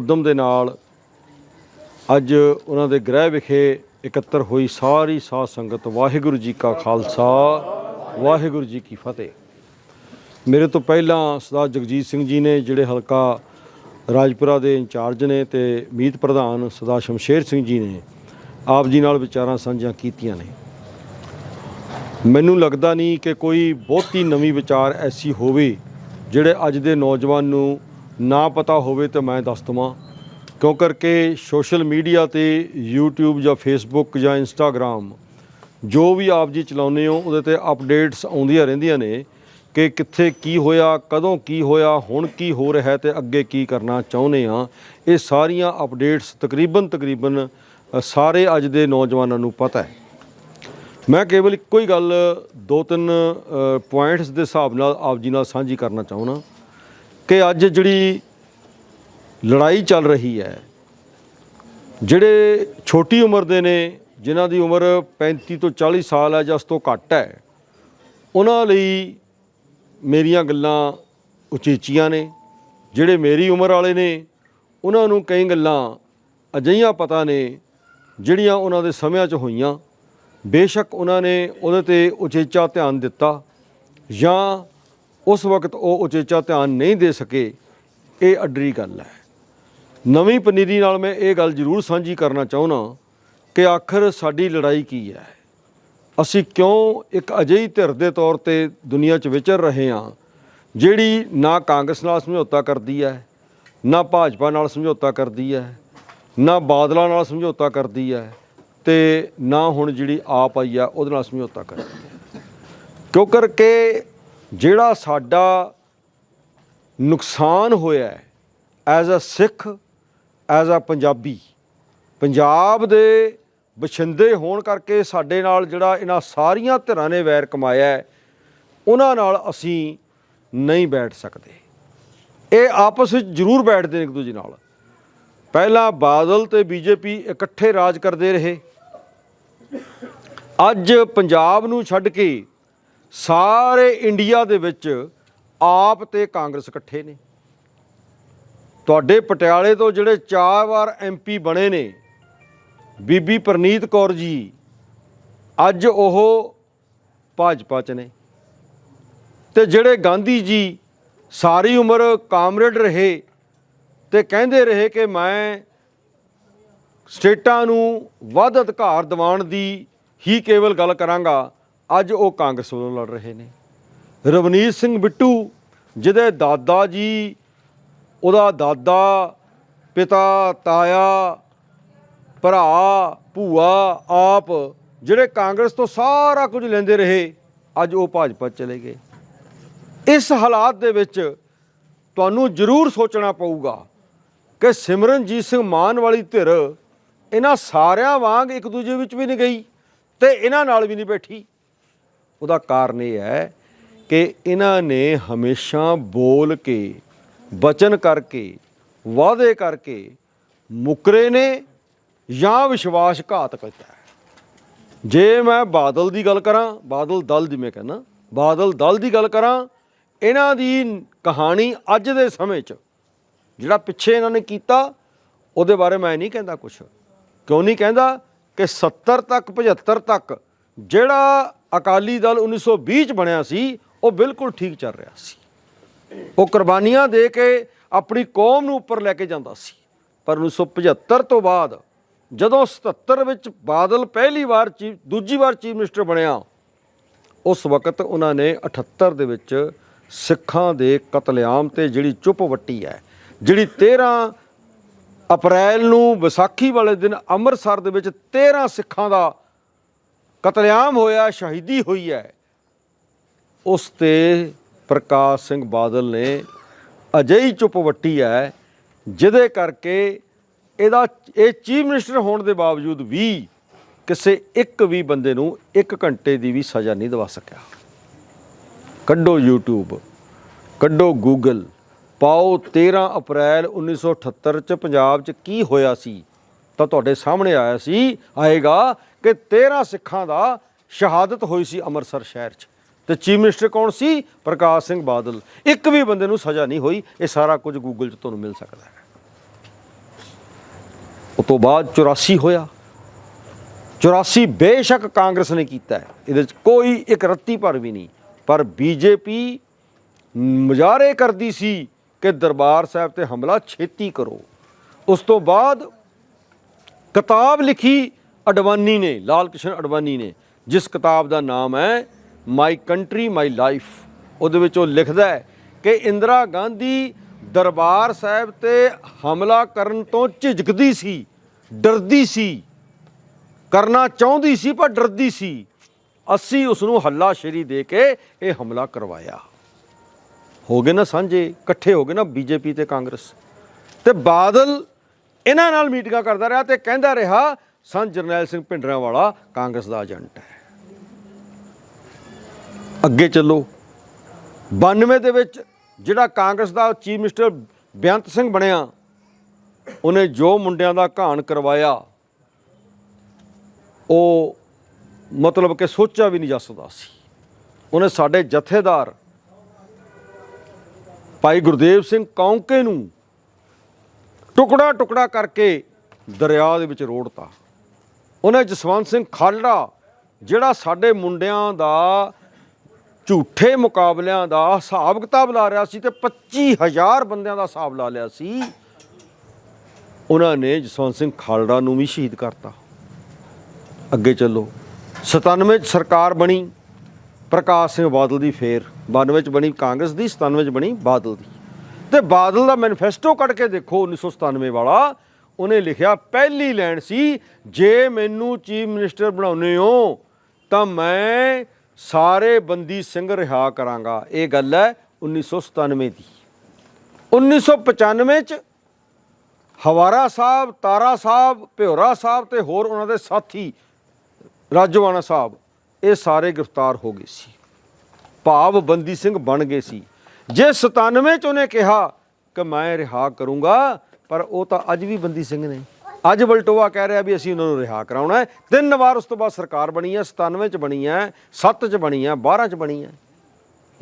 ਉਦਮ ਦੇ ਨਾਲ ਅੱਜ ਉਹਨਾਂ ਦੇ ਗ੍ਰਹਿ ਵਿਖੇ ਇਕੱਤਰ ਹੋਈ ਸਾਰੀ ਸਾਧ ਸੰਗਤ, ਵਾਹਿਗੁਰੂ ਜੀ ਕਾ ਖਾਲਸਾ, ਵਾਹਿਗੁਰੂ ਜੀ ਕੀ ਫਤਿਹ। ਮੇਰੇ ਤੋਂ ਪਹਿਲਾਂ ਸਰਦਾਰ ਜਗਜੀਤ ਸਿੰਘ ਜੀ ਨੇ ਜਿਹੜੇ ਹਲਕਾ ਰਾਜਪੁਰਾ ਦੇ ਇੰਚਾਰਜ ਨੇ ਤੇ ਮੀਤ ਪ੍ਰਧਾਨ ਸਰਦਾਰ ਸ਼ਮਸ਼ੇਰ ਸਿੰਘ ਜੀ ਨੇ ਆਪ ਜੀ ਨਾਲ ਵਿਚਾਰਾਂ ਸਾਂਝੀਆਂ ਕੀਤੀਆਂ ਨੇ। ਮੈਨੂੰ ਲੱਗਦਾ ਨਹੀਂ ਕਿ ਕੋਈ ਬਹੁਤੀ ਨਵੀਂ ਵਿਚਾਰ ਐਸੀ ਹੋਵੇ ਜਿਹੜੇ ਅੱਜ ਦੇ ਨੌਜਵਾਨ ਨੂੰ ਨਾ ਪਤਾ ਹੋਵੇ ਤਾਂ ਮੈਂ ਦੱਸ ਦਵਾਂ। ਕਿਉਂ ਕਰਕੇ ਸੋਸ਼ਲ ਮੀਡੀਆ ਤੇ YouTube ਜਾਂ Facebook ਜਾਂ Instagram ਜੋ ਵੀ ਆਪ ਜੀ ਚਲਾਉਂਦੇ ਹੋ, ਉਹਦੇ ਤੇ ਅਪਡੇਟਸ ਆਉਂਦੀਆਂ ਰਹਿੰਦੀਆਂ ਨੇ ਕਿ ਕਿੱਥੇ ਕੀ ਹੋਇਆ, ਕਦੋਂ ਕੀ ਹੋਇਆ, ਹੁਣ ਕੀ ਹੋ ਰਿਹਾ ਹੈ ਤੇ ਅੱਗੇ ਕੀ ਕਰਨਾ ਚਾਹੁੰਦੇ ਆ ਇਹ ਸਾਰੀਆਂ ਅਪਡੇਟਸ ਤਕਰੀਬਨ ਤਕਰੀਬਨ ਸਾਰੇ ਅੱਜ ਦੇ ਨੌਜਵਾਨਾਂ ਨੂੰ ਪਤਾ ਹੈ। ਮੈਂ ਕੇਵਲ ਇੱਕੋ ਹੀ ਗੱਲ ਦੋ ਤਿੰਨ ਪੁਆਇੰਟਸ ਦੇ ਹਿਸਾਬ ਨਾਲ ਆਪ ਜੀ ਨਾਲ ਸਾਂਝੀ ਕਰਨਾ ਚਾਹੁੰਦਾ। ਕਿ ਅੱਜ ਜਿਹੜੀ ਲੜਾਈ ਚੱਲ ਰਹੀ ਹੈ, ਜਿਹੜੇ ਛੋਟੀ ਉਮਰ ਦੇ ਨੇ, ਜਿਨ੍ਹਾਂ ਦੀ ਉਮਰ 35 ਤੋਂ 40 ਸਾਲ ਹੈ ਜਾਂ ਉਸ ਤੋਂ ਘੱਟ ਹੈ, ਉਹਨਾਂ ਲਈ ਮੇਰੀਆਂ ਗੱਲਾਂ ਉਚੇਚੀਆਂ ਨੇ। ਜਿਹੜੇ ਮੇਰੀ ਉਮਰ ਵਾਲੇ ਨੇ, ਉਹਨਾਂ ਨੂੰ ਕਈ ਗੱਲਾਂ ਅਜਿਹੀਆਂ ਪਤਾ ਨੇ, ਜਿਹੜੀਆਂ ਉਹਨਾਂ ਦੇ ਸਮਿਆਂ 'ਚ ਹੋਈਆਂ। ਬੇਸ਼ੱਕ ਉਹਨਾਂ ਨੇ ਉਹਦੇ ਤੇ ਉਚੇਚਾ ਧਿਆਨ ਦਿੱਤਾ ਜਾਂ ਉਸ ਵਕਤ ਉਹ ਉਚੇਚਾ ਧਿਆਨ ਨਹੀਂ ਦੇ ਸਕੇ, ਇਹ ਅੱਡਰੀ ਗੱਲ ਹੈ। ਨਵੀਂ ਪਨੀਰੀ ਨਾਲ ਮੈਂ ਇਹ ਗੱਲ ਜ਼ਰੂਰ ਸਾਂਝੀ ਕਰਨਾ ਚਾਹੁੰਦਾ ਕਿ ਆਖਰ ਸਾਡੀ ਲੜਾਈ ਕੀ ਹੈ? ਅਸੀਂ ਕਿਉਂ ਇੱਕ ਅਜਿਹੀ ਧਿਰ ਦੇ ਤੌਰ ਤੇ ਦੁਨੀਆ 'ਚ ਵਿਚਰ ਰਹੇ ਹਾਂ, ਜਿਹੜੀ ਨਾ ਕਾਂਗਰਸ ਨਾਲ ਸਮਝੌਤਾ ਕਰਦੀ ਹੈ, ਨਾ ਭਾਜਪਾ ਨਾਲ ਸਮਝੌਤਾ ਕਰਦੀ ਹੈ, ਨਾ ਬਾਦਲਾਂ ਨਾਲ ਸਮਝੌਤਾ ਕਰਦੀ ਹੈ ਤੇ ਨਾ ਹੁਣ ਜਿਹੜੀ ਆਪ ਆਈ ਆ, ਉਹਦੇ ਨਾਲ ਸਮਝੌਤਾ ਕਰਦੀ ਹੈ। ਕਿਉਂ ਕਰਕੇ ਜਿਹੜਾ ਸਾਡਾ ਨੁਕਸਾਨ ਹੋਇਆ ਹੈ as a Sikh as a Punjabi, Punjab ਦੇ ਬਛਿੰਦੇ ਹੋਣ ਕਰਕੇ ਸਾਡੇ ਨਾਲ ਜਿਹੜਾ ਇਹਨਾਂ ਸਾਰੀਆਂ ਧਿਰਾਂ ਨੇ ਵੈਰ ਕਮਾਇਆ ਹੈ, ਉਹਨਾਂ ਨਾਲ ਅਸੀਂ ਨਹੀਂ ਬੈਠ ਸਕਦੇ। ਇਹ ਆਪਸ ਵਿੱਚ ਜ਼ਰੂਰ ਬੈਠਦੇ ਨੇ ਇੱਕ ਦੂਜੇ ਨਾਲ। ਪਹਿਲਾਂ ਬਾਦਲ ਤੇ ਬੀਜੇਪੀ ਇਕੱਠੇ ਰਾਜ ਕਰਦੇ ਰਹੇ। ਅੱਜ ਪੰਜਾਬ ਨੂੰ ਛੱਡ ਕੇ ਸਾਰੇ ਇੰਡੀਆ ਦੇ ਵਿੱਚ ਆਪ ਤੇ ਕਾਂਗਰਸ ਇਕੱਠੇ ਨੇ। ਤੁਹਾਡੇ ਪਟਿਆਲੇ ਤੋਂ ਜਿਹੜੇ ਚਾਰ ਵਾਰ ਐਮਪੀ ਬਣੇ ਨੇ, ਬੀਬੀ ਪ੍ਰਨੀਤ ਕੌਰ ਜੀ, ਅੱਜ ਉਹ ਭਾਜਪਾ 'ਚ ਨੇ। ਤੇ ਜਿਹੜੇ ਗਾਂਧੀ ਜੀ ਸਾਰੀ ਉਮਰ ਕਾਮਰੇਡ ਰਹੇ ਤੇ ਕਹਿੰਦੇ ਰਹੇ ਕਿ ਮੈਂ ਸਟੇਟਾਂ ਨੂੰ ਵੱਧ ਅਧਿਕਾਰ ਦਿਵਾਉਣ ਦੀ ਹੀ ਕੇਵਲ ਗੱਲ ਕਰਾਂਗਾ ਅੱਜ ਉਹ ਕਾਂਗਰਸ ਵੱਲੋਂ ਲੜ ਰਹੇ ਨੇ। ਰਵਨੀਤ ਸਿੰਘ ਬਿੱਟੂ, ਜਿਹਦੇ ਦਾਦਾ ਜੀ, ਉਹਦਾ ਦਾਦਾ, ਪਿਤਾ, ਤਾਇਆ, ਭਰਾ, ਭੂਆ, ਆਪ, ਜਿਹੜੇ ਕਾਂਗਰਸ ਤੋਂ ਸਾਰਾ ਕੁਝ ਲੈਂਦੇ ਰਹੇ, ਅੱਜ ਉਹ ਭਾਜਪਾ ਚਲੇ ਗਏ। ਇਸ ਹਾਲਾਤ ਦੇ ਵਿੱਚ ਤੁਹਾਨੂੰ ਜ਼ਰੂਰ ਸੋਚਣਾ ਪਊਗਾ ਕਿ ਸਿਮਰਨਜੀਤ ਸਿੰਘ ਮਾਨ ਵਾਲੀ ਧਿਰ ਇਹਨਾਂ ਸਾਰਿਆਂ ਵਾਂਗ ਇੱਕ ਦੂਜੇ ਵਿੱਚ ਵੀ ਨਹੀਂ ਗਈ ਤੇ ਇਹਨਾਂ ਨਾਲ ਵੀ ਨਹੀਂ ਬੈਠੀ। ਉਹਦਾ ਕਾਰਨ ਇਹ ਹੈ ਕਿ ਇਹਨਾਂ ਨੇ ਹਮੇਸ਼ਾ ਬੋਲ ਕੇ, ਬਚਨ ਕਰਕੇ, ਵਾਅਦੇ ਕਰਕੇ ਮੁਕਰੇ ਨੇ ਜਾਂ ਵਿਸ਼ਵਾਸਘਾਤ ਕੀਤਾ ਜੇ ਮੈਂ ਬਾਦਲ ਦੀ ਗੱਲ ਕਰਾਂ, ਬਾਦਲ ਦਲ ਦੀ ਮੈਂ ਕਹਿੰਦਾ, ਬਾਦਲ ਦਲ ਦੀ ਗੱਲ ਕਰਾਂ, ਇਹਨਾਂ ਦੀ ਕਹਾਣੀ ਅੱਜ ਦੇ ਸਮੇਂ 'ਚ, ਜਿਹੜਾ ਪਿੱਛੇ ਇਹਨਾਂ ਨੇ ਕੀਤਾ, ਉਹਦੇ ਬਾਰੇ ਮੈਂ ਨਹੀਂ ਕਹਿੰਦਾ ਕੁਝ ਕਿਉਂ ਨਹੀਂ ਕਹਿੰਦਾ ਕਿ 70 ਤੱਕ 75 ਤੱਕ ਜਿਹੜਾ ਅਕਾਲੀ ਦਲ 1920 ਚ ਬਣਿਆ ਸੀ, ਉਹ ਬਿਲਕੁਲ ਠੀਕ ਚੱਲ ਰਿਹਾ ਸੀ। ਉਹ ਕੁਰਬਾਨੀਆਂ ਦੇ ਕੇ ਆਪਣੀ ਕੌਮ ਨੂੰ ਉੱਪਰ ਲੈ ਕੇ ਜਾਂਦਾ ਸੀ। ਪਰ 1975 ਤੋਂ ਬਾਅਦ ਜਦੋਂ 77 ਵਿੱਚ ਬਾਦਲ ਪਹਿਲੀ ਵਾਰ ਚੀਫ, ਦੂਜੀ ਵਾਰ ਚੀਫ ਮਿਨਿਸਟਰ ਬਣਿਆ, ਉਸ ਵਕਤ ਉਹਨਾਂ ਨੇ 78 ਦੇ ਵਿੱਚ ਸਿੱਖਾਂ ਦੇ ਕਤਲੇਆਮ ਤੇ ਜਿਹੜੀ ਚੁੱਪ ਵੱਟੀ ਹੈ, ਜਿਹੜੀ 13 ਅਪ੍ਰੈਲ ਨੂੰ ਵਿਸਾਖੀ ਵਾਲੇ ਦਿਨ ਅੰਮ੍ਰਿਤਸਰ ਦੇ ਵਿੱਚ 13 ਸਿੱਖਾਂ ਦਾ ਕਤਲੇਆਮ ਹੋਇਆ, ਸ਼ਹੀਦੀ ਹੋਈ ਹੈ। ਉਸ ਤੇ ਪ੍ਰਕਾਸ਼ ਸਿੰਘ ਬਾਦਲ ਨੇ ਅਜਿਹੀ ਚੁੱਪ ਵੱਟੀ ਹੈ, ਜਿਹਦੇ ਕਰਕੇ ਇਹਦਾ, ਇਹ ਚੀਫ ਮਿਨਿਸਟਰ ਹੋਣ ਦੇ ਬਾਵਜੂਦ ਵੀ ਕਿਸੇ ਇੱਕ ਵੀ ਬੰਦੇ ਨੂੰ 1 ਘੰਟੇ ਦੀ ਵੀ ਸਜ਼ਾ ਨਹੀਂ ਦਵਾ ਸਕਿਆ। ਕੱਢੋ YouTube, ਕੱਢੋ Google, ਪਾਓ 13 ਅਪ੍ਰੈਲ 1978 ਚ ਪੰਜਾਬ ਚ ਕੀ ਹੋਇਆ ਸੀ? ਤਾਂ ਤੁਹਾਡੇ ਸਾਹਮਣੇ ਆਇਆ ਸੀ, ਆਏਗਾ ਕਿ 13 ਸਿੱਖਾਂ ਦਾ ਸ਼ਹਾਦਤ ਹੋਈ ਸੀ ਅੰਮ੍ਰਿਤਸਰ ਸ਼ਹਿਰ 'ਚ। ਤੇ ਚੀਫ ਮਿਨਿਸਟਰ ਕੌਣ ਸੀ? ਪ੍ਰਕਾਸ਼ ਸਿੰਘ ਬਾਦਲ। ਇੱਕ ਵੀ ਬੰਦੇ ਨੂੰ ਸਜ਼ਾ ਨਹੀਂ ਹੋਈ, ਇਹ ਸਾਰਾ ਕੁਝ ਗੂਗਲ 'ਚ ਤੁਹਾਨੂੰ ਮਿਲ ਸਕਦਾ ਹੈ। ਉਸ ਤੋਂ ਬਾਅਦ 84 ਹੋਇਆ। 84 ਬੇਸ਼ੱਕ ਕਾਂਗਰਸ ਨੇ ਕੀਤਾ ਹੈ। ਇਹਦੇ 'ਚ ਕੋਈ ਇੱਕ ਰੱਤੀ ਭਰ ਵੀ ਨਹੀਂ। ਪਰ ਬੀਜੇਪੀ ਮੁਜ਼ਾਹਰੇ ਕਰਦੀ ਸੀ ਕਿ ਦਰਬਾਰ ਸਾਹਿਬ ਤੇ ਹਮਲਾ ਛੇਤੀ ਕਰੋ। ਉਸ ਤੋਂ ਬਾਅਦ ਕਿਤਾਬ ਲਿਖੀ ਅਡਵਾਨੀ ਨੇ, ਲਾਲ ਕ੍ਰਿਸ਼ਨ ਅਡਵਾਨੀ ਨੇ, ਜਿਸ ਕਿਤਾਬ ਦਾ ਨਾਮ ਹੈ ਮਾਈ ਕੰਟਰੀ ਮਾਈ ਲਾਈਫ ਉਹਦੇ ਵਿੱਚ ਉਹ ਲਿਖਦਾ ਹੈ ਕਿ ਇੰਦਰਾ ਗਾਂਧੀ ਦਰਬਾਰ ਸਾਹਿਬ ਤੇ ਹਮਲਾ ਕਰਨ ਤੋਂ ਝਿਜਕਦੀ ਸੀ, ਡਰਦੀ ਸੀ, ਕਰਨਾ ਚਾਹੁੰਦੀ ਸੀ ਪਰ ਡਰਦੀ ਸੀ। ਅਸੀਂ ਉਸ ਨੂੰ ਹੱਲਾਸ਼ੇਰੀ ਦੇ ਕੇ ਇਹ ਹਮਲਾ ਕਰਵਾਇਆ। ਹੋ ਗਏ ਨਾ ਸਾਂਝੇ, ਇਕੱਠੇ ਹੋ ਗਏ ਨਾ ਬੀਜੇਪੀ ਤੇ ਕਾਂਗਰਸ। ਤੇ ਬਾਦਲ ਇਹਨਾਂ ਨਾਲ ਮੀਟਿੰਗਾਂ ਕਰਦਾ ਰਿਹਾ ਤੇ ਕਹਿੰਦਾ ਰਿਹਾ, ਸੰਤ ਜਰਨੈਲ ਸਿੰਘ ਭਿੰਡਰਾਂ ਵਾਲਾ ਕਾਂਗਰਸ ਦਾ ਏਜੰਟ ਹੈ। ਅੱਗੇ ਚੱਲੋ। 92 ਦੇ ਵਿੱਚ ਜਿਹੜਾ ਕਾਂਗਰਸ ਦਾ ਚੀਫ ਮਿਨਿਸਟਰ ਬੇਅੰਤ ਸਿੰਘ ਬਣਿਆ, ਉਹਨੇ ਜੋ ਮੁੰਡਿਆਂ ਦਾ ਘਾਣ ਕਰਵਾਇਆ, ਉਹ ਮਤਲਬ ਕਿ ਸੋਚਿਆ ਵੀ ਨਹੀਂ ਜਾ ਸਕਦਾ ਸੀ। ਉਹਨੇ ਸਾਡੇ ਜਥੇਦਾਰ ਭਾਈ ਗੁਰਦੇਵ ਸਿੰਘ ਕੌਂਕੇ ਨੂੰ ਟੁਕੜਾ ਟੁਕੜਾ ਕਰਕੇ ਦਰਿਆ ਦੇ ਵਿੱਚ ਰੋੜਤਾ। ਉਹਨੇ ਜਸਵੰਤ ਸਿੰਘ ਖਾਲੜਾ, ਜਿਹੜਾ ਸਾਡੇ ਮੁੰਡਿਆਂ ਦਾ ਝੂਠੇ ਮੁਕਾਬਲਿਆਂ ਦਾ ਹਿਸਾਬ ਕਿਤਾਬ ਲਾ ਰਿਹਾ ਸੀ ਤੇ 25000 ਬੰਦਿਆਂ ਦਾ ਹਿਸਾਬ ਲਾ ਲਿਆ ਸੀ, ਉਹਨਾਂ ਨੇ ਜਸਵੰਤ ਸਿੰਘ ਖਾਲੜਾ ਨੂੰ ਵੀ ਸ਼ਹੀਦ ਕਰਤਾ। ਅੱਗੇ ਚੱਲੋ। 97 ਚ ਸਰਕਾਰ ਬਣੀ, ਪ੍ਰਕਾਸ਼ ਸਿੰਘ ਬਾਦਲ ਦੀ ਫੇਰ 92 ਚ ਬਣੀ ਕਾਂਗਰਸ ਦੀ 97 ਚ ਬਣੀ ਬਾਦਲ ਦੀ। ਤੇ ਬਾਦਲ ਦਾ ਮੈਨੀਫੈਸਟੋ ਕੱਢ ਕੇ ਦੇਖੋ 1997 ਵਾਲਾ। ਉਹਨੇ ਲਿਖਿਆ, ਪਹਿਲੀ ਲਾਈਨ ਸੀ, ਜੇ ਮੈਨੂੰ ਚੀਫ ਮਿਨਿਸਟਰ ਬਣਾਉਨੇ ਹੋ, ਤਾਂ ਮੈਂ ਸਾਰੇ ਬੰਦੀ ਸਿੰਘ ਰਿਹਾ ਕਰਾਂਗਾ। ਇਹ ਗੱਲ ਹੈ 1997 ਦੀ। 1995 ਚ ਹਵਾਰਾ ਸਾਹਿਬ, ਤਾਰਾ ਸਾਹਿਬ, ਭਿਓਰਾ ਸਾਹਿਬ ਤੇ ਹੋਰ ਉਹਨਾਂ ਦੇ ਸਾਥੀ, ਰਾਜਵਾਨਾ ਸਾਹਿਬ, ਇਹ ਸਾਰੇ ਗ੍ਰਿਫਤਾਰ ਹੋ ਗਏ ਸੀ। ਭਾਵ ਬੰਦੀ ਸਿੰਘ ਬਣ ਗਏ ਸੀ। ਜੇ 97 ਚ ਉਹਨੇ ਕਿਹਾ ਕਿ ਮੈਂ ਰਿਹਾ ਕਰੂੰਗਾ, ਪਰ ਉਹ ਤਾਂ ਅੱਜ ਵੀ ਬੰਦੀ ਸਿੰਘ ਨੇ। ਅੱਜ ਬਲਟੋਆ ਕਹਿ ਰਿਹਾ ਵੀ ਅਸੀਂ ਉਹਨਾਂ ਨੂੰ ਰਿਹਾ ਕਰਾਉਣਾ ਹੈ। ਤਿੰਨ ਵਾਰ ਉਸ ਤੋਂ ਬਾਅਦ ਸਰਕਾਰ ਬਣੀ ਹੈ 97 ਚ ਬਣੀ ਹੈ 7 ਚ ਬਣੀ ਹੈ 12 ਚ ਬਣੀ ਹੈ।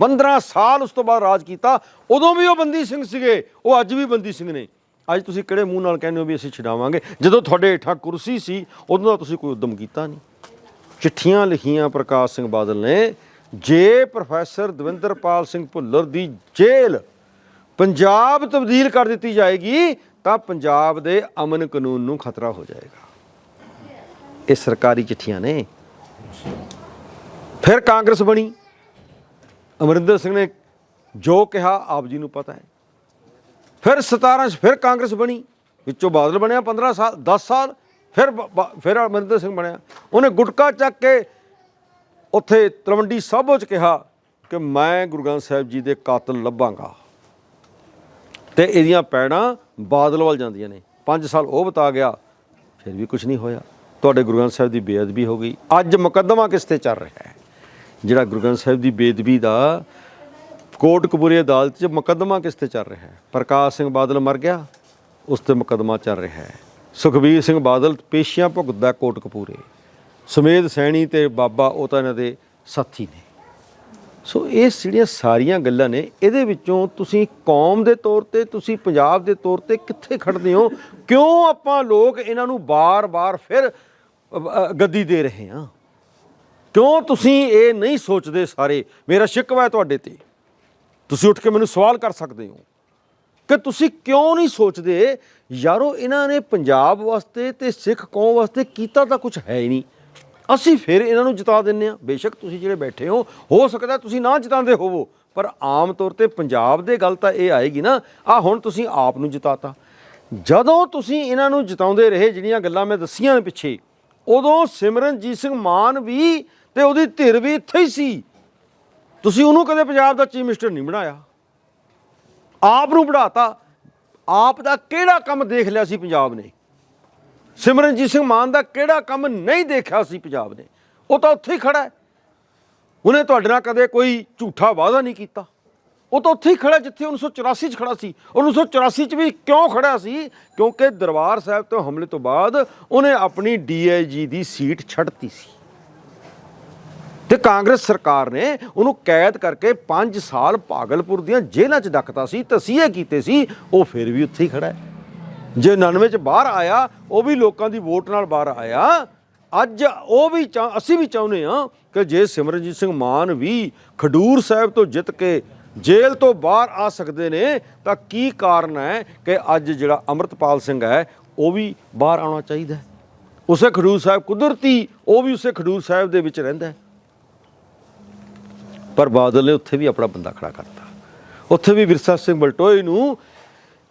15 ਸਾਲ ਉਸ ਤੋਂ ਬਾਅਦ ਰਾਜ ਕੀਤਾ, ਉਦੋਂ ਵੀ ਉਹ ਬੰਦੀ ਸਿੰਘ ਸੀਗੇ, ਉਹ ਅੱਜ ਵੀ ਬੰਦੀ ਸਿੰਘ ਨੇ। ਅੱਜ ਤੁਸੀਂ ਕਿਹੜੇ ਮੂੰਹ ਨਾਲ ਕਹਿੰਦੇ ਹੋ ਵੀ ਅਸੀਂ ਛਡਾਵਾਂਗੇ? ਜਦੋਂ ਤੁਹਾਡੇ ਹੇਠਾਂ ਕੁਰਸੀ ਸੀ, ਉਦੋਂ ਦਾ ਤੁਸੀਂ ਕੋਈ ਉਦਮ ਕੀਤਾ ਨਹੀਂ। ਚਿੱਠੀਆਂ ਲਿਖੀਆਂ ਪ੍ਰਕਾਸ਼ ਸਿੰਘ ਬਾਦਲ ਨੇ ਜੇ ਪ੍ਰੋਫੈਸਰ ਦਵਿੰਦਰਪਾਲ ਸਿੰਘ ਭੁੱਲਰ ਦੀ ਜੇਲ੍ਹ ਪੰਜਾਬ ਤਬਦੀਲ ਕਰ ਦਿੱਤੀ ਜਾਏਗੀ, ਤਾਂ ਪੰਜਾਬ ਦੇ ਅਮਨ ਕਾਨੂੰਨ ਨੂੰ ਖਤਰਾ ਹੋ ਜਾਏਗਾ। ਇਹ ਸਰਕਾਰੀ ਚਿੱਠੀਆਂ ਨੇ। ਫਿਰ ਕਾਂਗਰਸ ਬਣੀ। ਅਮਰਿੰਦਰ ਸਿੰਘ ਨੇ ਜੋ ਕਿਹਾ, ਆਪ ਜੀ ਨੂੰ ਪਤਾ ਹੈ। ਫਿਰ 17 ਚ ਫਿਰ ਕਾਂਗਰਸ ਬਣੀ। ਵਿੱਚੋਂ ਬਾਦਲ ਬਣਿਆ 15 ਸਾਲ 10 ਸਾਲ, ਫਿਰ ਫਿਰ ਅਮਰਿੰਦਰ ਸਿੰਘ ਬਣਿਆ। ਉਹਨੇ ਗੁਟਕਾ ਚੱਕ ਕੇ ਉੱਥੇ ਤਲਵੰਡੀ ਸਾਬੋ ਚ ਕਿਹਾ ਕਿ ਮੈਂ ਗੁਰੂ ਗ੍ਰੰਥ ਸਾਹਿਬ ਜੀ ਦੇ ਕਾਤਲ ਲੱਭਾਂਗਾ। ਤੇ ਇਹਦੀਆਂ ਪੈੜਾਂ ਬਾਦਲ ਵੱਲ ਜਾਂਦੀਆਂ ਨੇ। 5 ਸਾਲ ਉਹ ਬਤਾ ਗਿਆ, ਫਿਰ ਵੀ ਕੁਝ ਨਹੀਂ ਹੋਇਆ। ਤੁਹਾਡੇ ਗੁਰੂ ਗ੍ਰੰਥ ਸਾਹਿਬ ਦੀ ਬੇਅਦਬੀ ਹੋ ਗਈ। ਅੱਜ ਮੁਕੱਦਮਾ ਕਿਸ ਤੇ ਚੱਲ ਰਿਹਾ ਹੈ? ਜਿਹੜਾ ਗੁਰੂ ਗ੍ਰੰਥ ਸਾਹਿਬ ਦੀ ਬੇਅਦਬੀ ਦਾ ਕੋਟ ਕਪੂਰੀ ਅਦਾਲਤ 'ਚ ਮੁਕੱਦਮਾ ਕਿਸ ਤੇ ਚੱਲ ਰਿਹਾ ਹੈ? ਪ੍ਰਕਾਸ਼ ਸਿੰਘ ਬਾਦਲ ਮਰ ਗਿਆ, ਉਸ ਤੇ ਮੁਕੱਦਮਾ ਚੱਲ ਰਿਹਾ ਹੈ। ਸੁਖਬੀਰ ਸਿੰਘ ਬਾਦਲ ਪੇਸ਼ੀਆਂ ਭੁਗਤਦਾ ਕੋਟ ਕਪੂਰੇ। ਸੁਮੇਧ ਸੈਣੀ ਤੇ ਬਾਬਾ ਉਹ ਤਾਂ ਇਹਨਾਂ ਦੇ ਸਾਥੀ ਨੇ। ਸੋ ਇਹ ਜਿਹੜੀਆਂ ਸਾਰੀਆਂ ਗੱਲਾਂ ਨੇ, ਇਹਦੇ ਵਿੱਚੋਂ ਤੁਸੀਂ ਕੌਮ ਦੇ ਤੌਰ ਤੇ, ਤੁਸੀਂ ਪੰਜਾਬ ਦੇ ਤੌਰ ਤੇ ਕਿੱਥੇ ਖੜਦੇ ਹੋ? ਕਿਉਂ ਆਪਾਂ ਲੋਕ ਇਹਨਾਂ ਨੂੰ ਬਾਰ-ਬਾਰ ਫਿਰ ਗੱਦੀ ਦੇ ਰਹੇ ਹਾਂ? ਕਿਉਂ ਤੁਸੀਂ ਇਹ ਨਹੀਂ ਸੋਚਦੇ ਸਾਰੇ, ਮੇਰਾ ਸ਼ਿਕਵਾ ਹੈ ਤੁਹਾਡੇ ਤੇ। ਤੁਸੀਂ ਉੱਠ ਕੇ ਮੈਨੂੰ ਸਵਾਲ ਕਰ ਸਕਦੇ ਹੋ। ਕਿ ਤੁਸੀਂ ਕਿਉਂ ਨਹੀਂ ਸੋਚਦੇ, ਯਾਰੋ, ਇਹਨਾਂ ਨੇ ਪੰਜਾਬ ਵਾਸਤੇ ਤੇ ਸਿੱਖ ਕੌਮ ਵਾਸਤੇ ਕੀਤਾ ਤਾਂ ਕੁਝ ਹੈ ਹੀ ਨਹੀਂ। ਅਸੀਂ ਫਿਰ ਇਹਨਾਂ ਨੂੰ ਜਿਤਾ ਦਿੰਨੇ ਆ ਬੇਸ਼ੱਕ ਤੁਸੀਂ ਜਿਹੜੇ ਬੈਠੇ ਹੋ ਹੋ ਸਕਦਾ ਤੁਸੀਂ ਨਾ ਜਿਤਾਉਂਦੇ ਹੋਵੋ। ਪਰ ਆਮ ਤੌਰ ਤੇ ਪੰਜਾਬ ਦੇ ਗੱਲ ਤਾਂ ਇਹ ਆਏਗੀ ਨਾ ਆ ਹੁਣ ਤੁਸੀਂ ਆਪ ਨੂੰ ਜਿਤਾਤਾ। ਜਦੋਂ ਤੁਸੀਂ ਇਹਨਾਂ ਨੂੰ ਜਿਤਾਉਂਦੇ ਰਹੇ, ਜਿਹੜੀਆਂ ਗੱਲਾਂ ਮੈਂ ਦੱਸੀਆਂ ਪਿੱਛੇ, ਉਦੋਂ ਸਿਮਰਨਜੀਤ ਸਿੰਘ ਮਾਨ ਵੀ ਤੇ ਉਹਦੀ ਧਿਰ ਵੀ ਇੱਥੇ ਹੀ ਸੀ। ਤੁਸੀਂ ਉਹਨੂੰ ਕਦੇ ਪੰਜਾਬ ਦਾ ਚੀਫ ਮਿਨਿਸਟਰ ਨਹੀਂ ਬਣਾਇਆ। ਆਪ ਨੂੰ ਬਣਾਤਾ। ਆਪ ਦਾ ਕਿਹੜਾ ਕੰਮ ਦੇਖ ਲਿਆ ਸੀ ਪੰਜਾਬ ਨੇ? ਸਿਮਰਨਜੀਤ ਸਿੰਘ ਮਾਨ ਦਾ ਕਿਹੜਾ ਕੰਮ ਨਹੀਂ ਦੇਖਿਆ ਸੀ ਪੰਜਾਬ ਨੇ? ਉਹ ਤਾਂ ਉੱਥੇ ਹੀ ਖੜਾ ਹੈ। ਉਹਨੇ ਤੁਹਾਡੇ ਨਾਲ ਕਦੇ ਕੋਈ ਝੂਠਾ ਵਾਅਦਾ ਨਹੀਂ ਕੀਤਾ। ਉਹ ਤਾਂ ਉੱਥੇ ਹੀ ਖੜਾ ਜਿੱਥੇ 1984 ਚ ਖੜਾ ਸੀ। 1984 ਚ ਵੀ ਕਿਉਂ ਖੜਾ ਸੀ? ਕਿਉਂਕਿ ਦਰਬਾਰ ਸਾਹਿਬ ਤੋਂ ਹਮਲੇ ਤੋਂ ਬਾਅਦ ਉਹਨੇ ਆਪਣੀ ਡੀਆਈਜੀ ਦੀ ਸੀਟ ਛੱਡਤੀ ਸੀ। ਤੇ ਕਾਂਗਰਸ ਸਰਕਾਰ ਨੇ ਉਹਨੂੰ ਕੈਦ ਕਰਕੇ 5 ਸਾਲ ਪਾਗਲਪੁਰ ਦੀਆਂ ਜੇਲ੍ਹਾਂ 'ਚ ਡੱਕਤਾ ਸੀ ਤਸੀਹੇ ਕੀਤੇ ਸੀ, ਉਹ ਫਿਰ ਵੀ ਉੱਥੇ ਹੀ ਖੜਾ ਹੈ। ਜੇ 99 ਚ ਬਾਹਰ ਆਇਆ, ਉਹ ਵੀ ਲੋਕਾਂ ਦੀ ਵੋਟ ਨਾਲ ਬਾਹਰ ਆਇਆ। ਅੱਜ ਉਹ ਵੀ ਚਾਹ- ਅਸੀਂ ਵੀ ਚਾਹੁੰਦੇ ਹਾਂ ਕਿ ਜੇ ਸਿਮਰਨਜੀਤ ਸਿੰਘ ਮਾਨ ਵੀ ਖਡੂਰ ਸਾਹਿਬ ਤੋਂ ਜਿੱਤ ਕੇ ਜੇਲ੍ਹ ਤੋਂ ਬਾਹਰ ਆ ਸਕਦੇ ਨੇ, ਤਾਂ ਕੀ ਕਾਰਨ ਹੈ ਕਿ ਅੱਜ ਜਿਹੜਾ ਅਮਰਤਪਾਲ ਸਿੰਘ ਹੈ, ਉਹ ਵੀ ਬਾਹਰ ਆਉਣਾ ਚਾਹੀਦਾ ਉਸੇ ਖਡੂਰ ਸਾਹਿਬ ਕੁਦਰਤੀ, ਉਹ ਵੀ ਉਸੇ ਖਡੂਰ ਸਾਹਿਬ ਦੇ ਵਿੱਚ ਰਹਿੰਦਾ ਪਰ ਬਾਦਲ ਨੇ ਉੱਥੇ ਵੀ ਆਪਣਾ ਬੰਦਾ ਖੜਾ ਕਰਤਾ। ਉੱਥੇ ਵੀ ਵਿਰਸਾ ਸਿੰਘ ਬਲਟੋਏ ਨੂੰ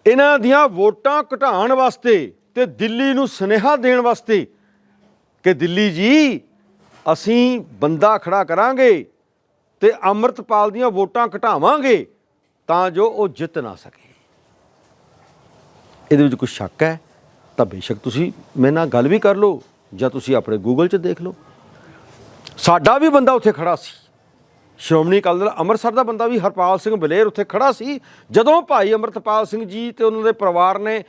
ਇਹਨਾਂ ਦੀਆਂ ਵੋਟਾਂ ਘਟਾਉਣ ਵਾਸਤੇ ਤੇ ਦਿੱਲੀ ਨੂੰ ਸੁਨੇਹਾ ਦੇਣ ਵਾਸਤੇ ਕਿ ਦਿੱਲੀ ਜੀ, ਅਸੀਂ ਬੰਦਾ ਖੜਾ ਕਰਾਂਗੇ ਤੇ ਅੰਮ੍ਰਿਤਪਾਲ ਦੀਆਂ ਵੋਟਾਂ ਘਟਾਵਾਂਗੇ ਤਾਂ ਜੋ ਉਹ ਜਿੱਤ ਨਾ ਸਕੇ। ਇਹਦੇ ਵਿੱਚ ਕੋਈ ਸ਼ੱਕ ਹੈ? ਤਾਂ ਬੇਸ਼ੱਕ ਤੁਸੀਂ ਮੇਰੇ ਨਾਲ ਗੱਲ ਵੀ ਕਰ ਲਓ ਜਾਂ ਤੁਸੀਂ ਆਪਣੇ ਗੂਗਲ 'ਚ ਦੇਖ ਲਓ। ਸਾਡਾ ਵੀ ਬੰਦਾ ਉੱਥੇ ਖੜਾ ਸੀ। ਸ਼੍ਰੋਮਣੀ ਅਕਾਲੀ ਦਲ ਅੰਮ੍ਰਿਤਸਰ ਦਾ ਬੰਦਾ ਵੀ ਹਰਪਾਲ ਸਿੰਘ ਬਲੇਰ ਉੱਥੇ ਖੜਾ ਸੀ। ਜਦੋਂ ਭਾਈ ਅੰਮ੍ਰਿਤਪਾਲ ਸਿੰਘ ਜੀ ਤੇ ਉਹਨਾਂ ਦੇ ਪਰਿਵਾਰ ਨੇ,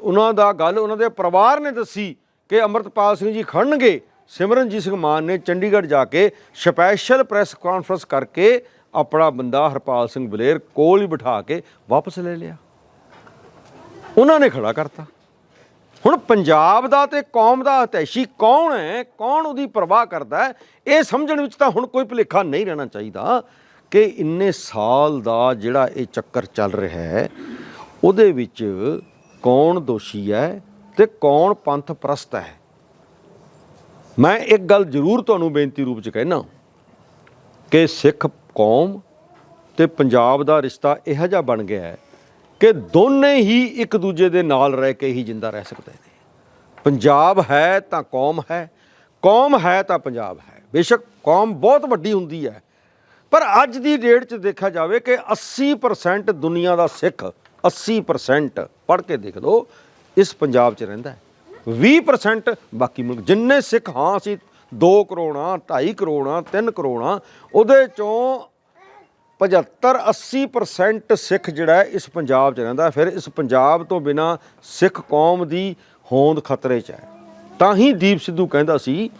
ਉਹਨਾਂ ਦਾ ਗੱਲ ਉਹਨਾਂ ਦੇ ਪਰਿਵਾਰ ਨੇ ਦੱਸੀ ਕਿ ਅੰਮ੍ਰਿਤਪਾਲ ਸਿੰਘ ਜੀ ਖੜਨਗੇ, ਸਿਮਰਨਜੀਤ ਸਿੰਘ ਮਾਨ ਨੇ ਚੰਡੀਗੜ੍ਹ ਜਾ ਕੇ ਸਪੈਸ਼ਲ ਪ੍ਰੈਸ ਕਾਨਫਰੰਸ ਕਰਕੇ ਆਪਣਾ ਬੰਦਾ ਹਰਪਾਲ ਸਿੰਘ ਬਲੇਰ ਕੋਲ ਹੀ ਬਿਠਾ ਕੇ ਵਾਪਸ ਲੈ ਲਿਆ। ਉਹਨਾਂ ਨੇ ਖੜਾ ਕਰਤਾ। ਹੁਣ ਪੰਜਾਬ ਦਾ ਤੇ ਕੌਮ ਦਾ ਹਤੈਸ਼ੀ ਕੌਣ ਹੈ? ਕੌਣ ਉਹਦੀ ਪਰਵਾਹ ਕਰਦਾ ਹੈ? ਇਹ ਸਮਝਣ ਵਿੱਚ ਤਾਂ ਹੁਣ ਕੋਈ ਭੁਲੇਖਾ ਨਹੀਂ ਰਹਿਣਾ ਚਾਹੀਦਾ ਕਿ ਇੰਨੇ ਸਾਲ ਦਾ ਜਿਹੜਾ ਇਹ ਚੱਕਰ ਚੱਲ ਰਿਹਾ ਹੈ, ਉਹਦੇ ਵਿੱਚ ਕੌਣ ਦੋਸ਼ੀ ਹੈ ਤੇ ਕੌਣ ਪੰਥ ਪ੍ਰਸਤ ਹੈ? ਮੈਂ ਇੱਕ ਗੱਲ ਜ਼ਰੂਰ ਤੁਹਾਨੂੰ ਬੇਨਤੀ ਰੂਪ ਚ ਕਹਿਣਾ ਕਿ ਸਿੱਖ ਕੌਮ ਤੇ ਪੰਜਾਬ ਦਾ ਰਿਸ਼ਤਾ ਇਹੋ ਜਿਹਾ ਬਣ ਗਿਆ ਹੈ ਕਿ ਦੋਨੇ ਹੀ ਇੱਕ ਦੂਜੇ ਦੇ ਨਾਲ ਰਹਿ ਕੇ ਹੀ ਜਿੰਦਾ ਰਹਿ ਸਕਦੇ ਨੇ। ਪੰਜਾਬ ਹੈ ਤਾਂ ਕੌਮ ਹੈ ਕੌਮ ਹੈ ਤਾਂ ਪੰਜਾਬ ਹੈ। ਬੇਸ਼ੱਕ ਕੌਮ ਬਹੁਤ ਵੱਡੀ ਹੁੰਦੀ ਹੈ। ਪਰ ਅੱਜ ਦੀ ਡੇਟ 'ਚ ਦੇਖਿਆ ਜਾਵੇ ਕਿ 80% ਦੁਨੀਆ ਦਾ ਸਿੱਖ 80% ਪੜ੍ਹ ਕੇ ਦੇਖ ਲਓ, ਇਸ ਪੰਜਾਬ 'ਚ ਰਹਿੰਦਾ ਹੈ। 20% ਬਾਕੀ ਮੁਲਕ, ਜਿੰਨੇ ਸਿੱਖ ਹਾਂ, ਅਸੀਂ 2 ਕਰੋੜਾਂ 2.5 ਕਰੋੜਾਂ 3 ਕਰੋੜਾਂ, ਉਹਦੇ ਚੋਂ 75 80% ਸਿੱਖ ਜਿਹੜਾ ਇਸ ਪੰਜਾਬ 'ਚ ਰਹਿੰਦਾ ਫਿਰ ਇਸ ਪੰਜਾਬ ਤੋਂ ਬਿਨਾ ਸਿੱਖ ਕੌਮ ਦੀ ਹੋਂਦ ਖਤਰੇ 'ਚ ਹੈ। ਤਾਂ ਹੀ ਦੀਪ ਸਿੱਧੂ ਕਹਿੰਦਾ ਸੀ,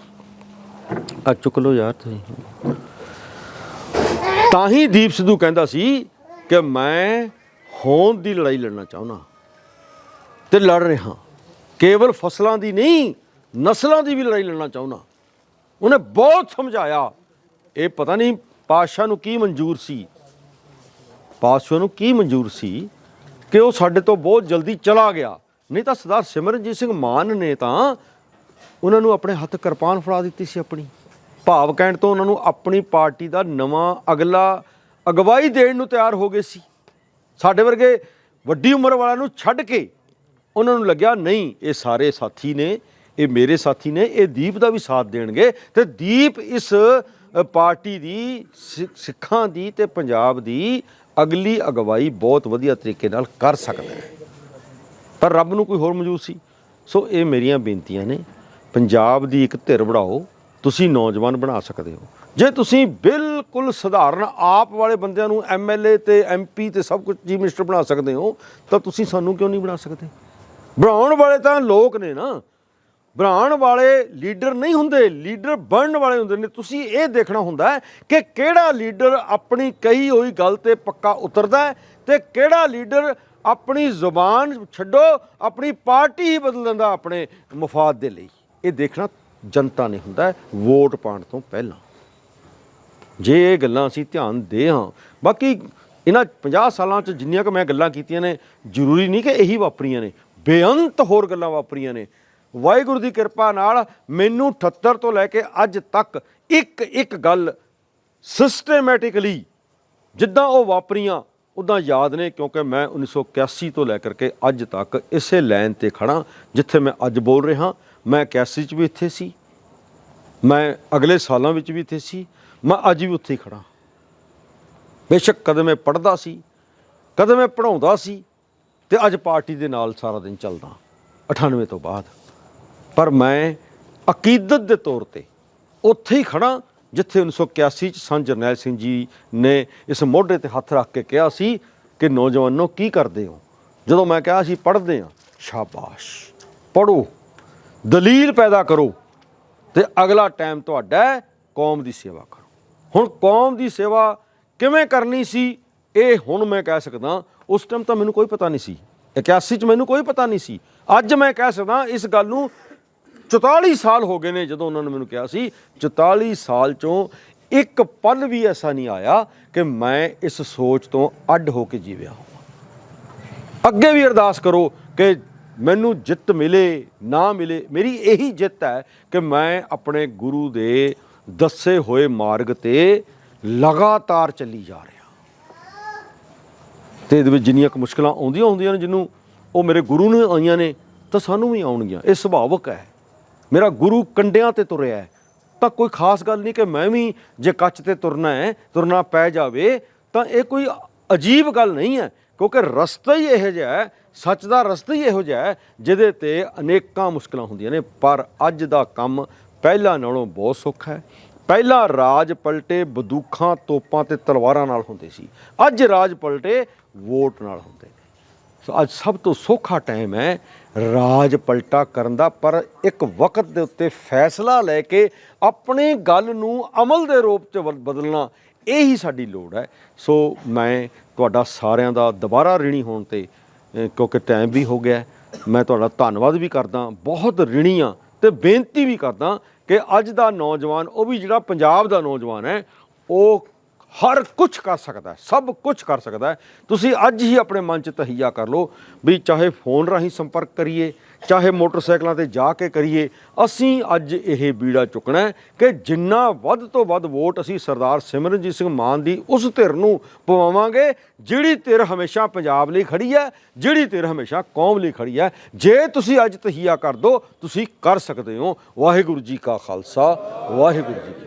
ਆ ਚੁੱਕ ਲਓ ਯਾਰ ਤੁਸੀਂ। ਤਾਂ ਹੀ ਦੀਪ ਸਿੱਧੂ ਕਹਿੰਦਾ ਸੀ ਕਿ ਮੈਂ ਹੋਂਦ ਦੀ ਲੜਾਈ ਲੜਨਾ ਚਾਹੁੰਦਾ ਤੇ ਲੜ ਰਿਹਾ ਕੇਵਲ ਫਸਲਾਂ ਦੀ ਨਹੀਂ, ਨਸਲਾਂ ਦੀ ਵੀ ਲੜਾਈ ਲੜਨਾ ਚਾਹੁੰਦਾ ਉਹਨੇ ਬਹੁਤ ਸਮਝਾਇਆ। ਇਹ ਪਤਾ ਨਹੀਂ ਪਾਤਸ਼ਾਹ ਨੂੰ ਕੀ ਮਨਜ਼ੂਰ ਸੀ? ਪਾਤਸ਼ਾਹ ਨੂੰ ਕੀ ਮਨਜ਼ੂਰ ਸੀ ਕਿ ਉਹ ਸਾਡੇ ਤੋਂ ਬਹੁਤ ਜਲਦੀ ਚਲਾ ਗਿਆ? ਨਹੀਂ ਤਾਂ ਸਰਦਾਰ ਸਿਮਰਨਜੀਤ ਸਿੰਘ ਮਾਨ ਨੇ ਤਾਂ ਉਹਨਾਂ ਨੂੰ ਆਪਣੇ ਹੱਥ ਕਿਰਪਾਨ ਫੜਾ ਦਿੱਤੀ ਸੀ ਆਪਣੀ। ਭਾਵ ਕਹਿਣ ਤੋਂ ਉਹਨਾਂ ਨੂੰ ਆਪਣੀ ਪਾਰਟੀ ਦਾ ਨਵਾਂ ਅਗਲਾ ਅਗਵਾਈ ਦੇਣ ਨੂੰ ਤਿਆਰ ਹੋ ਗਏ ਸੀ। ਸਾਡੇ ਵਰਗੇ ਵੱਡੀ ਉਮਰ ਵਾਲਿਆਂ ਨੂੰ ਛੱਡ ਕੇ ਉਹਨਾਂ ਨੂੰ ਲੱਗਿਆ, ਨਹੀਂ, ਇਹ ਸਾਰੇ ਸਾਥੀ ਨੇ, ਇਹ ਮੇਰੇ ਸਾਥੀ ਨੇ, ਇਹ ਦੀਪ ਦਾ ਵੀ ਸਾਥ ਦੇਣਗੇ ਤੇ ਦੀਪ ਇਸ ਪਾਰਟੀ ਦੀ, ਸਿ- ਸਿੱਖਾਂ ਦੀ ਤੇ ਪੰਜਾਬ ਦੀ ਅਗਲੀ ਅਗਵਾਈ ਬਹੁਤ ਵਧੀਆ ਤਰੀਕੇ ਨਾਲ ਕਰ ਸਕਦਾ ਹੈ। ਪਰ ਰੱਬ ਨੂੰ ਕੋਈ ਹੋਰ ਮੌਜੂਦ ਸੀ। ਸੋ ਇਹ ਮੇਰੀਆਂ ਬੇਨਤੀਆਂ ਨੇ। ਪੰਜਾਬ ਦੀ ਇੱਕ ਧਿਰ ਬਣਾਓ। ਤੁਸੀਂ ਨੌਜਵਾਨ ਬਣਾ ਸਕਦੇ ਹੋ। ਜੇ ਤੁਸੀਂ ਬਿਲਕੁਲ ਸਧਾਰਨ ਆਪ ਵਾਲੇ ਬੰਦਿਆਂ ਨੂੰ ਐਮਐਲਏ ਤੇ ਐਮਪੀ ਤੇ ਸਭ ਕੁਝ ਚੀਫ ਮਿਨਿਸਟਰ ਬਣਾ ਸਕਦੇ ਹੋ, ਤਾਂ ਤੁਸੀਂ ਸਾਨੂੰ ਕਿਉਂ ਨਹੀਂ ਬਣਾ ਸਕਦੇ? ਬਣਾਉਣ ਵਾਲੇ ਤਾਂ ਲੋਕ ਨੇ ਨਾ। ਬਣਾਉਣ ਵਾਲੇ ਲੀਡਰ ਨਹੀਂ ਹੁੰਦੇ, ਲੀਡਰ ਬਣਨ ਵਾਲੇ ਹੁੰਦੇ ਨੇ। ਤੁਸੀਂ ਇਹ ਦੇਖਣਾ ਹੁੰਦਾ ਹੈ ਕਿ ਕਿਹੜਾ ਲੀਡਰ ਆਪਣੀ ਕਹੀ ਹੋਈ ਗੱਲ ਤੇ ਪੱਕਾ ਉਤਰਦਾ ਹੈ ਤੇ ਕਿਹੜਾ ਲੀਡਰ ਆਪਣੀ ਜ਼ੁਬਾਨ ਛੱਡੋ, ਆਪਣੀ ਪਾਰਟੀ ਹੀ ਬਦਲ ਦਿੰਦਾ ਆਪਣੇ ਮਫਾਦ ਦੇ ਲਈ। ਇਹ ਦੇਖਣਾ ਜਨਤਾ ਨੇ ਹੁੰਦਾ ਵੋਟ ਪਾਉਣ ਤੋਂ ਪਹਿਲਾਂ। ਜੇ ਇਹ ਗੱਲਾਂ ਅਸੀਂ ਧਿਆਨ ਦੇ ਹਾਂ, ਬਾਕੀ ਇਹਨਾਂ 50 ਸਾਲਾਂ ਚ ਜਿੰਨੀਆਂ ਕਿ ਮੈਂ ਗੱਲਾਂ ਕੀਤੀਆਂ ਨੇ, ਜ਼ਰੂਰੀ ਨਹੀਂ ਕਿ ਇਹੀ ਵਾਪਰੀਆਂ ਨੇ। ਬੇਅੰਤ ਹੋਰ ਗੱਲਾਂ ਵਾਪਰੀਆਂ ਨੇ। ਵਾਹਿਗੁਰੂ ਦੀ ਕਿਰਪਾ ਨਾਲ ਮੈਨੂੰ 78 ਤੋਂ ਲੈ ਕੇ ਅੱਜ ਤੱਕ ਇੱਕ ਇੱਕ ਗੱਲ ਸਿਸਟਮੈਟਿਕਲੀ ਜਿੱਦਾਂ ਉਹ ਵਾਪਰੀਆਂ ਉਦਾਂ ਯਾਦ ਨੇ ਕਿਉਂਕਿ ਮੈਂ 1981 ਤੋਂ ਲੈ ਕਰਕੇ ਅੱਜ ਤੱਕ ਇਸੇ ਲਾਈਨ ਤੇ ਖੜਾ, ਜਿੱਥੇ ਮੈਂ ਅੱਜ ਬੋਲ ਰਿਹਾ। ਮੈਂ 81 ਚ ਵੀ ਇੱਥੇ ਸੀ। ਮੈਂ ਅਗਲੇ ਸਾਲਾਂ ਵਿੱਚ ਵੀ ਇੱਥੇ ਸੀ। ਮੈਂ ਅੱਜ ਵੀ ਉੱਥੇ ਹੀ ਖੜਾ। ਬੇਸ਼ੱਕ ਕਦੇ ਮੈਂ ਪੜਦਾ ਸੀ ਕਦੇ ਮੈਂ ਪੜਾਉਂਦਾ ਸੀ ਤੇ ਅੱਜ ਪਾਰਟੀ ਦੇ ਨਾਲ ਸਾਰਾ ਦਿਨ ਚੱਲਦਾ। 98 ਤੋਂ ਬਾਅਦ। ਪਰ ਮੈਂ ਅਕੀਦਤ ਦੇ ਤੌਰ ਤੇ ਉੱਥੇ ਹੀ ਖੜਾ ਜਿੱਥੇ 1981 ਚ ਸੰਤ ਜਰਨੈਲ ਸਿੰਘ ਜੀ ਨੇ ਇਸ ਮੋਢੇ ਤੇ ਹੱਥ ਰੱਖ ਕੇ ਕਿਹਾ ਸੀ ਕਿ ਨੌਜਵਾਨੋ ਕੀ ਕਰਦੇ ਹੋ? ਜਦੋਂ ਮੈਂ ਕਿਹਾ ਸੀ ਪੜ੍ਹਦੇ ਹਾਂ, ਸ਼ਾਬਾਸ਼। ਪੜੋ ਦਲੀਲ ਪੈਦਾ ਕਰੋ ਤੇ ਅਗਲਾ ਟਾਈਮ ਤੁਹਾਡਾ ਕੌਮ ਦੀ ਸੇਵਾ ਕਰੋ। ਹੁਣ ਕੌਮ ਦੀ ਸੇਵਾ ਕਿਵੇਂ ਕਰਨੀ ਸੀ? ਇਹ ਹੁਣ ਮੈਂ ਕਹਿ ਸਕਦਾ, ਉਸ ਟਾਈਮ ਤਾਂ ਮੈਨੂੰ ਕੋਈ ਪਤਾ ਨਹੀਂ ਸੀ। 81 ਚ ਮੈਨੂੰ ਕੋਈ ਪਤਾ ਨਹੀਂ ਸੀ। ਅੱਜ ਮੈਂ ਕਹਿ ਸਕਦਾ, ਇਸ ਗੱਲ ਨੂੰ 44 ਸਾਲ ਹੋ ਗਏ ਨੇ ਜਦੋਂ ਉਹਨਾਂ ਨੇ ਮੈਨੂੰ ਕਿਹਾ ਸੀ 44 ਸਾਲ ਚੋਂ ਇੱਕ ਪਲ ਵੀ ਐਸਾ ਨਹੀਂ ਆਇਆ ਕਿ ਮੈਂ ਇਸ ਸੋਚ ਤੋਂ ਅੱਡ ਹੋ ਕੇ ਜੀਵਿਆ ਹਾਂ ਅੱਗੇ ਵੀ ਅਰਦਾਸ ਕਰੋ ਕਿ ਮੈਨੂੰ ਜਿੱਤ ਮਿਲੇ, ਨਾ ਮਿਲੇ। ਮੇਰੀ ਇਹੀ ਜਿੱਤ ਹੈ ਕਿ ਮੈਂ ਆਪਣੇ ਗੁਰੂ ਦੇ ਦੱਸੇ ਹੋਏ ਮਾਰਗ ਤੇ ਲਗਾਤਾਰ ਚੱਲੀ ਜਾ ਰਿਹਾ ਤੇ ਇਹਦੇ ਵਿੱਚ ਜਿੰਨੀਆਂ ਕੁ ਮੁਸ਼ਕਲਾਂ ਆਉਂਦੀਆਂ ਹੁੰਦੀਆਂ ਨੇ ਜਿਹਨੂੰ ਉਹ ਮੇਰੇ ਗੁਰੂ ਨੂੰ ਆਈਆਂ ਨੇ, ਤਾਂ ਸਾਨੂੰ ਵੀ ਆਉਣਗੀਆਂ। ਇਹ ਸੁਭਾਵਕ ਹੈ। ਮੇਰਾ ਗੁਰੂ ਕੰਡਿਆਂ ਤੇ ਤੁਰਿਆ ਹੈ। ਤਾਂ ਕੋਈ ਖਾਸ ਗੱਲ ਨਹੀਂ ਕਿ ਮੈਂ ਵੀ ਜੇ ਕੱਚ ਤੇ ਤੁਰਨਾ ਹੈ, ਤੁਰਨਾ ਪੈ ਜਾਵੇ, ਤਾਂ ਇਹ ਕੋਈ ਅਜੀਬ ਗੱਲ ਨਹੀਂ ਹੈ, ਕਿਉਂਕਿ ਰਸਤਾ ਹੀ ਇਹੋ ਜਿਹਾ ਹੈ, ਸੱਚ ਦਾ ਰਸਤਾ ਹੀ ਇਹੋ ਜਿਹਾ ਹੈ, ਜਿਹਦੇ ਤੇ ਅਨੇਕਾਂ ਮੁਸ਼ਕਲਾਂ ਹੁੰਦੀਆਂ ਨੇ। ਪਰ ਅੱਜ ਦਾ ਕੰਮ ਪਹਿਲਾਂ ਨਾਲੋਂ ਬਹੁਤ ਸੌਖਾ ਹੈ। ਪਹਿਲਾਂ ਰਾਜ ਪਲਟੇ ਬੰਦੂਕਾਂ, ਤੋਪਾਂ ਤੇ ਤਲਵਾਰਾਂ ਨਾਲ ਹੁੰਦੇ ਸੀ। ਅੱਜ ਰਾਜ ਪਲਟੇ ਵੋਟ ਨਾਲ ਹੁੰਦੇ ਸੋ ਅੱਜ ਸਭ ਤੋਂ ਸੌਖਾ ਟਾਈਮ ਹੈ ਰਾਜ ਪਲਟਾ ਕਰਨ ਦਾ, ਪਰ ਇੱਕ ਵਕਤ ਦੇ ਉੱਤੇ ਫੈਸਲਾ ਲੈ ਕੇ ਆਪਣੀ ਗੱਲ ਨੂੰ ਅਮਲ ਦੇ ਰੂਪ 'ਚ ਬਦ- ਬਦਲਣਾ ਹੀ ਸਾਡੀ ਲੋੜ ਹੈ। ਸੋ ਮੈਂ ਤੁਹਾਡਾ ਸਾਰਿਆਂ ਦਾ ਦੁਬਾਰਾ ਰਿਣੀ ਹੋਣ ਤੇ ਕਿਉਂਕਿ ਟਾਈਮ ਵੀ ਹੋ ਗਿਆ, ਮੈਂ ਤੁਹਾਡਾ ਧੰਨਵਾਦ ਵੀ ਕਰਦਾ, ਬਹੁਤ ਰਿਣੀ ਹਾਂ ਤੇ ਬੇਨਤੀ ਵੀ ਕਰਦਾ ਕਿ ਅੱਜ ਦਾ ਨੌਜਵਾਨ, ਉਹ ਵੀ ਜਿਹੜਾ ਪੰਜਾਬ ਦਾ ਨੌਜਵਾਨ ਹੈ, ਉਹ ਹਰ ਕੁਝ ਕਰ ਸਕਦਾ ਹੈ, ਸਭ ਕੁਝ ਕਰ ਸਕਦਾ ਹੈ। ਤੁਸੀਂ ਅੱਜ ਹੀ ਆਪਣੇ ਮਨ 'ਚ ਤਹਈਆ ਕਰ ਲਓ ਵੀ ਚਾਹੇ ਫੋਨ ਰਾਹੀਂ ਸੰਪਰਕ ਕਰੀਏ, ਚਾਹੇ ਮੋਟਰਸਾਈਕਲਾਂ ਤੇ ਜਾ ਕੇ ਕਰੀਏ, ਅਸੀਂ ਅੱਜ ਇਹ ਬੀੜਾ ਚੁੱਕਣਾ ਹੈ ਕਿ ਜਿੰਨਾ ਵੱਧ ਤੋਂ ਵੱਧ ਵੋਟ ਅਸੀਂ ਸਰਦਾਰ ਸਿਮਰਨਜੀਤ ਸਿੰਘ ਮਾਨ ਦੀ ਉਸ ਧਿਰ ਨੂੰ ਪਵਾਵਾਂਗੇ, ਜਿਹੜੀ ਧਿਰ ਹਮੇਸ਼ਾ ਪੰਜਾਬ ਲਈ ਖੜੀ ਹੈ, ਜਿਹੜੀ ਧਿਰ ਹਮੇਸ਼ਾ ਕੌਮ ਲਈ ਖੜੀ ਹੈ। ਜੇ ਤੁਸੀਂ ਅੱਜ ਤਹੀਆ ਕਰ ਦੋ, ਤੁਸੀਂ ਕਰ ਸਕਦੇ ਹੋ। ਵਾਹਿਗੁਰੂ ਜੀ ਕਾ ਖਾਲਸਾ, ਵਾਹਿਗੁਰੂ ਜੀ